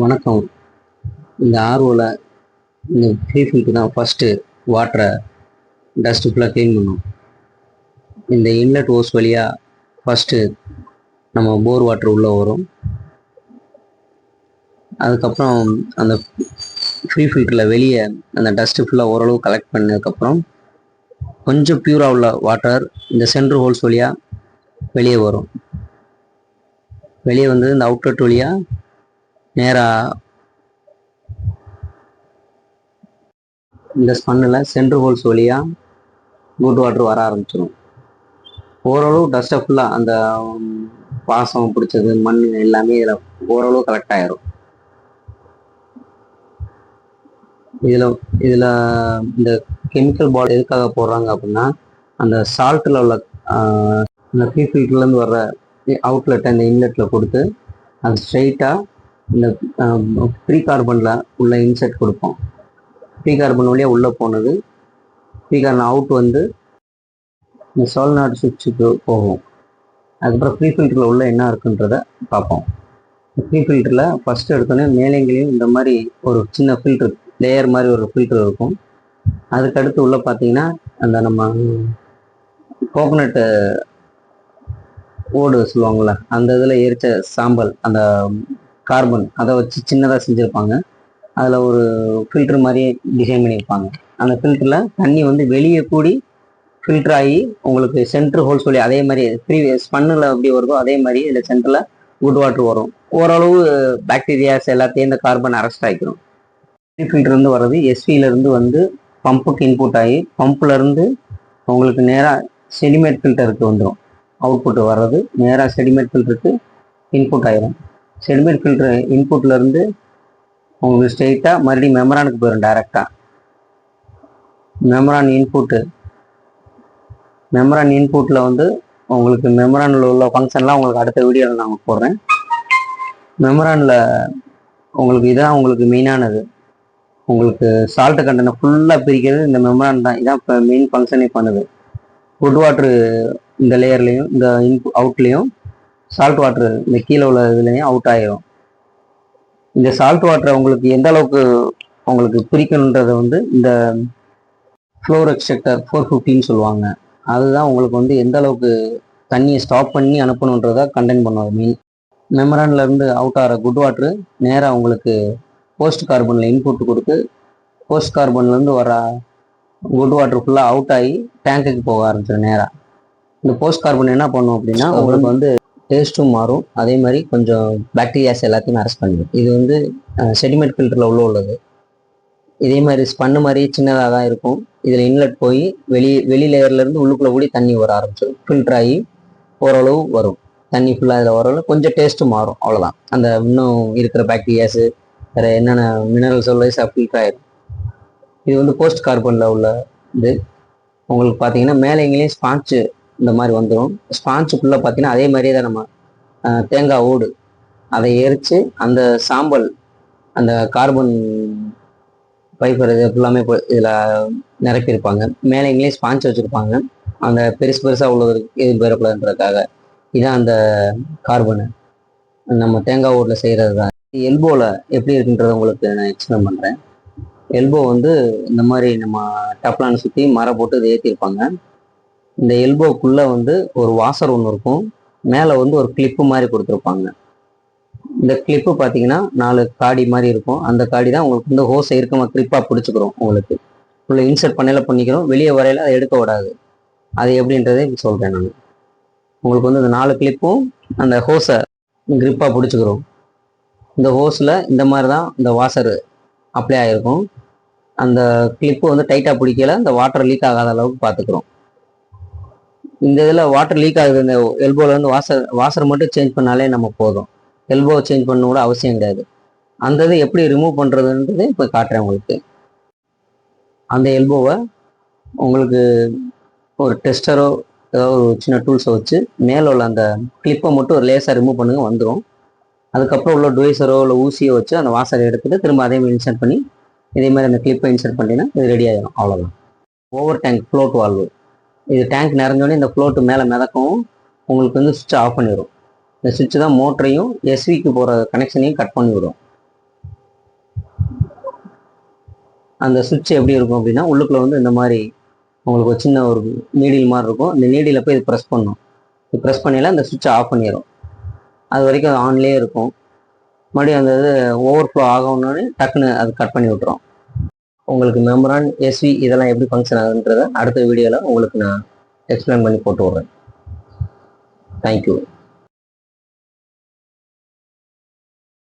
வணக்கம். இந்த ஆர்ஓவில் இந்த ஃப்ரீ ஃபில்க்கு தான் ஃபஸ்ட்டு வாட்டரை டஸ்ட்டு ஃபுல்லாக க்ளீன் பண்ணும். இந்த இன்லெட் ஓஸ் வழியாக ஃபஸ்ட்டு நம்ம போர் வாட்டர் உள்ளே வரும். அதுக்கப்புறம் அந்த ஃப்ரீ ஃபில்டரில் வெளியே அந்த டஸ்ட்டு ஃபுல்லாக ஓரளவு கலெக்ட் பண்ணதுக்கப்புறம் கொஞ்சம் பியூராக உள்ள வாட்டர் இந்த சென்ட்ரு ஹோல்ஸ் வழியாக வெளியே வரும். வெளியே வந்து இந்த அவுட்லெட் வழியாக நேராக இந்த ஸ்பன்னில் சென்ட்ரு ஹோல்ஸ் வழியாக குட் வாட்ரு வர ஆரம்பிச்சிடும் ஓரளவு டஸ்ட்டை ஃபுல்லாக அந்த பாசம் பிடிச்சது மண் எல்லாமே இதில் ஓரளவு கலெக்ட் ஆயிரும். இதில் இதில் இந்த கெமிக்கல் பால் எதுக்காக போடுறாங்க அப்படின்னா அந்த சால்ட்டில் உள்ள அந்த இந்த ஃபில்டர்லேருந்து வர்ற அவுட்லெட்டை இந்த இன்லெட்டில் கொடுத்து அது ஸ்ட்ரைட்டாக இந்த ப்ரீ கார்பனில் உள்ள இன்செர்ட் கொடுப்போம். ப்ரீ கார்பன் வழியாக உள்ளே போனது ப்ரீ கார்பன் அவுட் வந்து இந்த சோல்நாட் சுவிட்சுக்கு போகும். அதுக்கப்புறம் ஃப்ரீ ஃபில்டரில் உள்ள என்ன இருக்குன்றத பார்ப்போம். ஃப்ரீ ஃபில்டரில் ஃபஸ்ட்டு எடுத்தோன்னே மேலேங்களையும் இந்த மாதிரி ஒரு சின்ன ஃபில்டர் லேயர் மாதிரி ஒரு ஃபில்டர் இருக்கும். அதுக்கடுத்து உள்ளே பார்த்தீங்கன்னா அந்த நம்ம கோகோனட்டு ஓடு சொல்லுவாங்கள்ல அந்த இதில் எரித்த சாம்பல் அந்த கார்பன் அதை வச்சு சின்னதாக செஞ்சுருப்பாங்க. அதில் ஒரு ஃபில்ட்ரு மாதிரி டிசைன் பண்ணியிருப்பாங்க. அந்த ஃபில்டரில் தண்ணி வந்து வெளியே கூடி ஃபில்டர் ஆகி உங்களுக்கு சென்ட்ரு ஹோல் சொல்லி அதே மாதிரி ப்ரீ ஸ்பன்னில் எப்படி வருதோ அதே மாதிரி இதில் சென்டரில் குட் வாட்டர் வரும். ஓரளவு பாக்டீரியாஸ் எல்லாத்தையும் இந்த கார்பன் அரெஸ்ட் ஆகிக்கிறோம் ஃபில்டர்லேருந்து வர்றது SV வந்து பம்புக்கு இன்புட் ஆகி பம்ப்லேருந்து உங்களுக்கு நேராக செடிமேட் ஃபில்டருக்கு வந்துடும் அவுட்புட் வர்றது நேராக செடிமேட் ஃபில்டருக்கு இன்புட் ஆயிரும். செடிமேட் ஃபில்டர் இன்புட்லேருந்து உங்களுக்கு ஸ்ட்ரெயிட்டாக மறுபடியும் மெமரானுக்கு போயிடும் டைரெக்டாக மெமரான் இன்புட்டு மெமரான் இன்புட்டில் வந்து உங்களுக்கு மெமரானில் உள்ள ஃபங்க்ஷன்லாம் உங்களுக்கு அடுத்த வீடியோவில் நான் போடுறேன். மெமரானில் உங்களுக்கு இதான் உங்களுக்கு மெயினானது உங்களுக்கு சால்ட் கண்டனை ஃபுல்லாக பிரிக்கிறது இந்த மெமரான் தான். இதான் இப்போ மெயின் ஃபங்க்ஷனே பண்ணுது. ஃபுட் வாட்ரு இந்த லேயர்லேயும் இந்த இன்பு அவுட்லேயும் சால்ட் வாட்ரு இந்த கீழே உள்ள இதுலேயும் அவுட் ஆயிரும். இந்த சால்ட் வாட்டரை உங்களுக்கு எந்த அளவுக்கு உங்களுக்கு பிரிக்கணுன்றதை வந்து இந்த ஃப்ளோர் எக்ஸ்ட்ரக்டர் ஃபோர் ஃபிஃப்டின்னு சொல்லுவாங்க. அதுதான் உங்களுக்கு வந்து எந்த அளவுக்கு தண்ணியை ஸ்டாப் பண்ணி அனுப்பணுன்றதை கண்டெயின் பண்ணுவாங்க மெயின் மெமரான்ல இருந்து அவுட் ஆகிற குட் வாட்ரு நேராக உங்களுக்கு போஸ்ட் கார்பனில் இன்புட் கொடுத்து போஸ்ட் கார்பன்லேருந்து வர குட் வாட்டர் ஃபுல்லாக அவுட் ஆகி டேங்குக்கு போக ஆரம்பிச்சிடும் நேராக இந்த போஸ்ட் கார்பன் என்ன பண்ணும் அப்படின்னா உங்களுக்கு வந்து டேஸ்ட்டும் மாறும். அதே மாதிரி கொஞ்சம் பாக்டீரியாஸ் எல்லாத்தையும் அரெஸ்ட் பண்ணிடும் இது வந்து செடிமெண்ட் ஃபில்டரில் உள்ள உள்ளது. இதே மாதிரி ஸ்பன்னு மாதிரி சின்னதாக தான் இருக்கும். இதில் இன்லெட் போய் வெளி வெளி லேயர்லேருந்து உள்ளுக்குள்ளே கூடி தண்ணி வர ஆரம்பிச்சிடும் ஃபில்டர் ஆகி ஓரளவு வரும். தண்ணி ஃபுல்லாக இதில் ஓரளவு கொஞ்சம் டேஸ்ட்டும் மாறும். அவ்வளோதான் அந்த இன்னும் இருக்கிற பாக்டீரியாஸு வேறு என்னென்ன மினரல்ஸ் உள்ள ஃபில்டர் ஆகிடும் இது வந்து போஸ்ட் கார்பனில் உள்ள இது உங்களுக்கு பார்த்தீங்கன்னா மேலே எங்கேயும் ஸ்பான்ச்சு இந்த மாதிரி வந்துடும் ஸ்பாஞ்சுக்குள்ளே பார்த்தீங்கன்னா அதே மாதிரியே தான் நம்ம தேங்காய் ஓடு. அதை எரித்து அந்த சாம்பல் அந்த கார்பன் பைப்பர் இது ஃபுல்லாமே இதில் நிரப்பியிருப்பாங்க. மேலே எங்கேயும் ஸ்பாஞ்ச் வச்சுருப்பாங்க. அந்த பெருசு பெருசாக உள்ளது இது பெறக்கூடாதுன்றதுக்காக. இதான் அந்த கார்பனு நம்ம தேங்காய் ஓட்டில் செய்கிறது தான். எல்போவில் எப்படி இருக்குன்றதை உங்களுக்கு நான் எக்ஸ்பிளைன் பண்ணுறேன் எல்போ வந்து இந்த மாதிரி நம்ம டப்லான்னு சுற்றி மரம் போட்டு இதை ஏற்றிருப்பாங்க இந்த எல்போக்குள்ளே வந்து ஒரு வாசர் ஒன்று இருக்கும். மேலே வந்து ஒரு கிளிப்பு மாதிரி கொடுத்துருப்பாங்க. இந்த கிளிப்பு பார்த்தீங்கன்னா நாலு காடி மாதிரி இருக்கும். அந்த காடி தான் உங்களுக்கு வந்து ஹோஸை இருக்கமாக கிளிப்பாக பிடிச்சிக்கிறோம் உங்களுக்கு. உள்ள இன்சர்ட் பண்ணையில பண்ணிக்கிறோம். வெளியே வரையில அதை எடுக்க விடாது. அது எப்படின்றதே இப்போ சொல்கிறேன் நான். உங்களுக்கு வந்து இந்த நாலு கிளிப்பும் அந்த ஹோஸை கிரிப்பாக பிடிச்சிக்கிறோம். இந்த ஹோஸில் இந்த மாதிரி தான் இந்த வாசர் அப்ளை ஆகிருக்கும் அந்த கிளிப்பு வந்து டைட்டாக பிடிக்கல இந்த வாட்டர் லீக் ஆகாத அளவுக்கு பார்த்துக்கிறோம் இந்த இதில் வாட்டர் லீக் ஆகுது. இந்த எல்போவில் வந்து வாசர் வாசர் மட்டும் சேஞ்ச் பண்ணாலே நம்ம போதும். எல்போ சேஞ்ச் பண்ண கூட அவசியம் கிடையாது. அந்த இதை எப்படி ரிமூவ் பண்ணுறதுன்றது இப்போ காட்டுறேன் உங்களுக்கு. அந்த எல்போவை உங்களுக்கு ஒரு டெஸ்டரோ ஏதாவது ஒரு சின்ன டூல்ஸை வச்சு மேலே உள்ள அந்த கிளிப்பை மட்டும் ஒரு லேசாக ரிமூவ் பண்ணுங்க வந்துடும் அதுக்கப்புறம் உள்ள டுவைசரோ இல்லை ஊசியோ வச்சு அந்த வாசரை எடுத்துகிட்டு திரும்ப அதே மாதிரி இன்சர்ட் பண்ணி இதே மாதிரி அந்த கிளிப்பை இன்சர்ட் பண்ணிங்கன்னா இது ரெடி ஆகிடும் அவ்வளோதான் ஓவர் டேங்க் ஃப்ளோட் வால்வு இது டேங்க் நிறைஞ்சோடனே இந்த ஃப்ளோட்டு மேலே மிதக்கும் உங்களுக்கு வந்து சுவிட்ச் ஆஃப் பண்ணிவிடும் இந்த சுவிட்ச் தான் மோட்டரையும் எஸ்விக்கு போகிற கனெக்ஷனையும் கட் பண்ணிவிடும். அந்த சுவிட்ச் எப்படி இருக்கும் அப்படின்னா உள்ளுக்குள்ளே வந்து இந்த மாதிரி உங்களுக்கு ஒரு சின்ன ஒரு நீடில் மாதிரி இருக்கும். இந்த நீடியில் போய் இது ப்ரெஸ் பண்ணும். இது ப்ரெஸ் பண்ணியில் அந்த சுவிட்சை ஆஃப் பண்ணிடும் அது வரைக்கும் அது ஆன்லேயே இருக்கும். மறுபடியும் அந்த இது ஓவர் ஃப்ளோ ஆகணுன்னே டக்குன்னு அது கட் பண்ணி விட்டுரும். உங்களுக்கு மெமரான் எஸ்வி இதெல்லாம் எப்படி ஃபங்க்ஷன் ஆகுன்றதை அடுத்த வீடியோவில் உங்களுக்கு நான் எக்ஸ்பிளைன் பண்ணி போட்டு விட்றேன். தேங்க்யூ